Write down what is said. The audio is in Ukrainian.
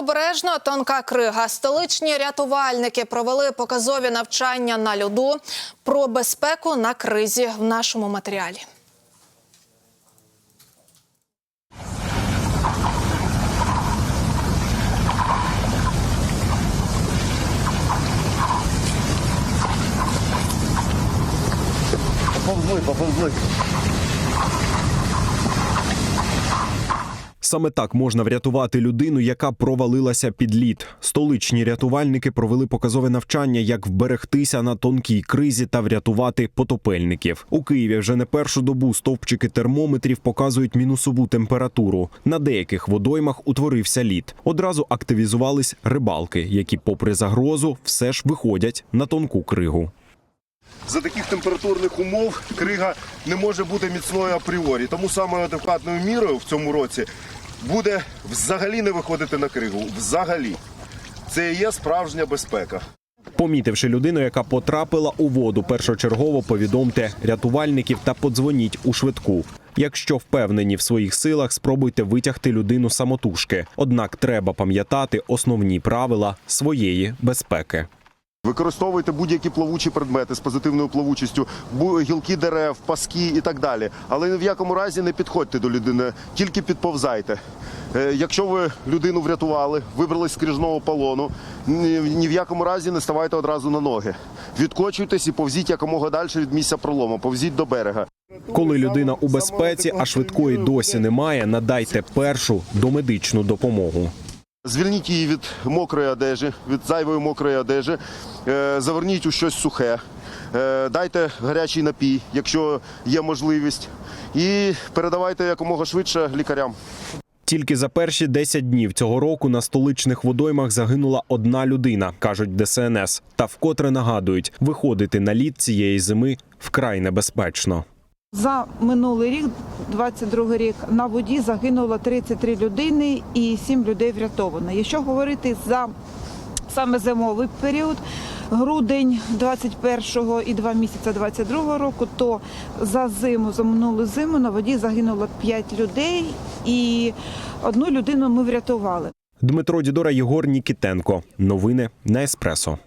Обережно тонка крига. Столичні рятувальники провели показові навчання на льоду про безпеку на кризі в нашому матеріалі. Поползли, поползли. Саме так можна врятувати людину, яка провалилася під лід. Столичні рятувальники провели показове навчання, як вберегтися на тонкій кризі та врятувати потопельників. У Києві вже не першу добу стовпчики термометрів показують мінусову температуру. На деяких водоймах утворився лід. Одразу активізувались рибалки, які, попри загрозу, все ж виходять на тонку кригу. За таких температурних умов крига не може бути міцною апріорі. Тому самою адекватною мірою в цьому році буде взагалі не виходити на кригу. Взагалі. Це і є справжня безпека. Помітивши людину, яка потрапила у воду, першочергово повідомте рятувальників та подзвоніть у швидку. Якщо впевнені в своїх силах, спробуйте витягти людину самотужки. Однак треба пам'ятати основні правила своєї безпеки. Використовуйте будь-які плавучі предмети з позитивною плавучістю, гілки дерев, паски і так далі. Але ні в якому разі не підходьте до людини, тільки підповзайте. Е, Якщо ви людину врятували, вибрались з крижного полону, ні в якому разі не ставайте одразу на ноги. Відкочуйтесь і повзіть якомога далі від місця пролому, повзіть до берега. Коли людина у безпеці, а швидкої досі немає, надайте першу домедичну допомогу. Звільніть її від мокрої одежі, від зайвої мокрої одежі, е, заверніть у щось сухе, е, дайте гарячий напій, якщо є можливість, і передавайте якомога швидше лікарям. Тільки за перші 10 днів цього року на столичних водоймах загинула одна людина, кажуть ДСНС. Та вкотре нагадують, виходити на лід цієї зими вкрай небезпечно. За минулий рік, 22 рік, на воді загинуло 33 людини і 7 людей врятовано. Якщо говорити за саме зимовий період, грудень 21-го і 2 місяці 22-го року, то за зиму, за минулу зиму на воді загинуло 5 людей і одну людину ми врятували. Дмитро Дідора, Єгор Нікітенко. Новини на Еспресо.